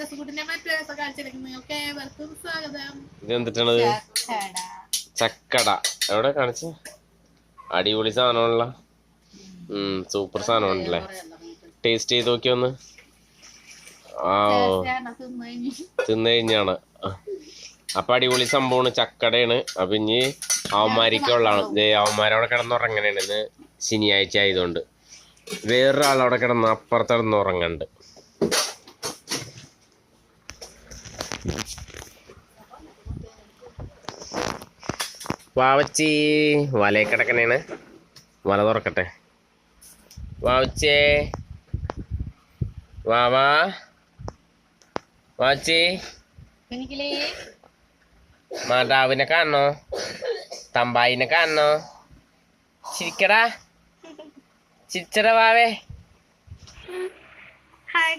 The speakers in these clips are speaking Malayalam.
നിങ്ങൾക്ക് ഏവർക്കും സ്വാഗതം. ഇത് എന്തിട്ടാണത്? ചക്കട. എവിടെ കാണിച്ച? അടിപൊളി സാധനമുള്ള സൂപ്പർ സാധനം ഉണ്ടല്ലേ ടേസ്റ്റ് ചെയ്ത് നോക്കി ഒന്ന്? ആ തിന്നു കഴിഞ്ഞാണ് അപ്പൊ അടിപൊളി സംഭവമാണ് ചക്കടയാണ്. അപ്പൊ ഇനി അവന്മാരിക്കുള്ളതാണ് അവന്മാരവിടെ കിടന്നുറങ്ങണേണ്. ഇന്ന് ശനിയാഴ്ച ആയതുകൊണ്ട്. വേറൊരാളവിടെ കിടന്ന് അപ്പുറത്ത് കിടന്നുറങ്ങണ്ട്. വാവച്ചി വലയിൽ കിടക്കണേണ് വല തുറക്കട്ടെ. വാവച്ചേ. വാവാ. വാച്ചി മാതാവിനെ കാണണോ? തമ്പായിനെ കാണണോ? ചിരിക്കടാ. ചിരിച്ചടാ വാവേ. ഹായ്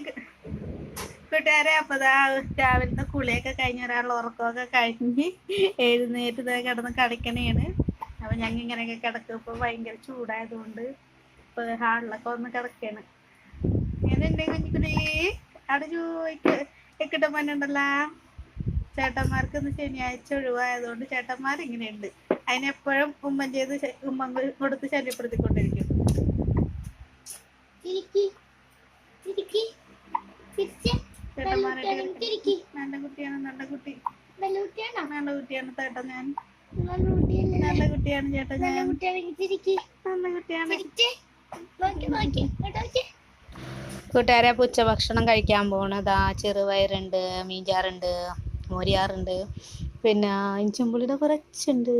കൂട്ടുകാരെ അപ്പൊ രാവിലത്തെ കുളിയൊക്കെ കഴിഞ്ഞ് ഒരാളുടെ ഉറക്കമൊക്കെ കഴിഞ്ഞ് എഴുന്നേറ്റ് കിടന്ന് കളിക്കണേണ്. അപ്പൊ ഞങ്ങൾ ഇങ്ങനെയൊക്കെ കിടക്കും. ഇപ്പൊ ഭയങ്കര ചൂടായതുകൊണ്ട് ഇപ്പൊ ഹാളിലൊക്കെ വന്ന് കിടക്കാണ് എന്നുണ്ട് കുഞ്ഞിക്കുടി അവിടെ ചോദിക്ക് എക്കിട്ട മനുണ്ടല്ലോ ചേട്ടന്മാർക്ക് ഇന്ന് ശനിയാഴ്ച ഒഴിവായതുകൊണ്ട് ചേട്ടന്മാർ ഇങ്ങനെയുണ്ട് അതിനെപ്പോഴും ഉമ്മൻ ചെയ്ത് ഉമ്മ കൊടുത്ത് ശല്യപ്പെടുത്തിക്കൊണ്ടിരിക്കും ചേട്ടന്മാരായിട്ട് നല്ല കുട്ടിയാണ് നല്ല കുട്ടി. നല്ല കുട്ടിയാണ്? ചേട്ടാ ഞാൻ. നല്ല കുട്ടിയാണ് ചേട്ടാ ഞാൻ. നല്ല കുട്ടിയാണ് കൂട്ടുകാരെ പുച്ച ഭക്ഷണം കഴിക്കാൻ പോണതാ ചെറുപയറുണ്ട് മീൻചാറുണ്ട് മോരിയാറുണ്ട്. പിന്നെ ഇഞ്ചുമ്പുളിയുടെ കുറച്ചുണ്ട്.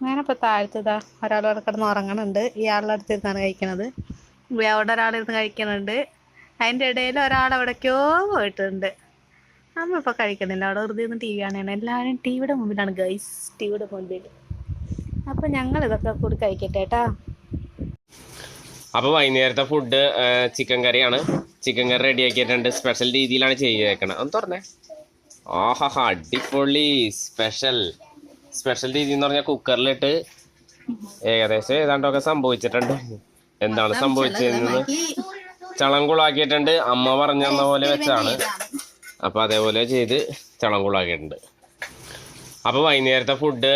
ഞാനപ്പോ ഇപ്പൊ താഴ്ത്തതാ ഒരാളോട് കിടന്ന് ഉറങ്ങണുണ്ട്. ഇയാളുടെ അടുത്തിരുന്നാണ് കഴിക്കണത്. അവിടെ ഒരാളിരുന്ന് കഴിക്കണുണ്ട്. അതിന്റെ ഇടയിൽ ഒരാൾ എവിടേക്കോ പോയിട്ടുണ്ട്. അമ്മ ഇപ്പൊ കഴിക്കുന്നില്ല. അവിടെ വെറുതെ ഒന്ന് ടി വി കാണുകയാണ്. എല്ലാവരും ടി വിയുടെ മുമ്പിലാണ് ഗൈസ് ടി വിയുടെ മുമ്പിൽ. അപ്പൊ ഞങ്ങൾ ഇതൊക്കെ കൂടി കഴിക്കട്ടെ കേട്ടാ. അപ്പൊ വൈകുന്നേരത്തെ ഫുഡ് ചിക്കൻ കറിയാണ്. ചിക്കൻ കറി റെഡി ആക്കിയിട്ടുണ്ട്. സ്പെഷ്യൽ രീതിയിലാണ് ചെയ്തേക്കണത്. ഒന്ന് തുറന്നേ. ആഹാ അടിപൊളി. സ്പെഷ്യൽ സ്പെഷ്യൽ രീതി എന്ന് പറഞ്ഞാൽ കുക്കറിലിട്ട് ഏകദേശം ഏതാണ്ടൊക്കെ സംഭവിച്ചിട്ടുണ്ട്. എന്താണ് സംഭവിച്ചതെന്ന് ചളങ്കുളാക്കിയിട്ടുണ്ട് അമ്മ പറഞ്ഞു തന്ന പോലെ വെച്ചാണ്. അപ്പൊ അതേപോലെ ചെയ്ത് ചളങ്കുളാക്കിയിട്ടുണ്ട് അപ്പോൾ വൈകുന്നേരത്തെ ഫുഡ്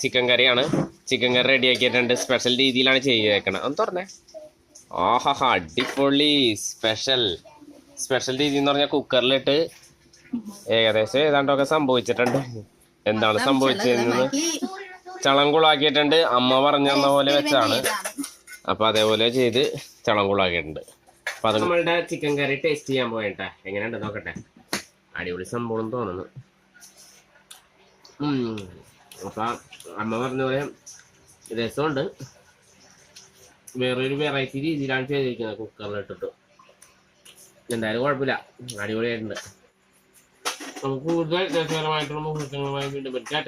ചിക്കൻ കറിയാണ്. ചിക്കൻ കറി റെഡിയാക്കിയിട്ടുണ്ട് സ്പെഷ്യൽ രീതിയിലാണ് ചെയ്തേക്കണത് ഒന്ന് തുറന്നേ. ആഹാ അടിപൊളി. സ്പെഷ്യൽ സ്പെഷ്യൽ രീതി എന്ന് പറഞ്ഞാൽ കുക്കറിലിട്ട് ഏകദേശം ഏതാണ്ടൊക്കെ സംഭവിച്ചിട്ടുണ്ട്. എന്താണ് സംഭവിച്ചതെന്ന്? ചളങ്കുളാക്കിയിട്ടുണ്ട് അമ്മ പറഞ്ഞു തന്ന പോലെ വെച്ചാണ്. അപ്പൊ അതേപോലെ ചെയ്ത് ചളങ്കുളാക്കിയിട്ടുണ്ട് അപ്പൊ അത് നമ്മളുടെ ചിക്കൻ കറി ടേസ്റ്റ് ചെയ്യാൻ പോയിട്ടെ. എങ്ങനെയുണ്ട്? നോക്കട്ടെ. അടിപൊളി സംഭവം തോന്നുന്നു. അപ്പൊ അമ്മ പറഞ്ഞ പോലെ രസമുണ്ട്. വേറൊരു വെറൈറ്റി രീതിയിലാണ് ചെയ്തിരിക്കുന്നത് കുക്കറിലിട്ടിട്ട് എന്തായാലും കുഴപ്പമില്ല. അടിപൊളിയായിട്ടുണ്ട്. നമുക്ക് കൂടുതൽ രസകരമായിട്ടുള്ള മുഹൂർത്തങ്ങളുമായി വീണ്ടും പറ്റാ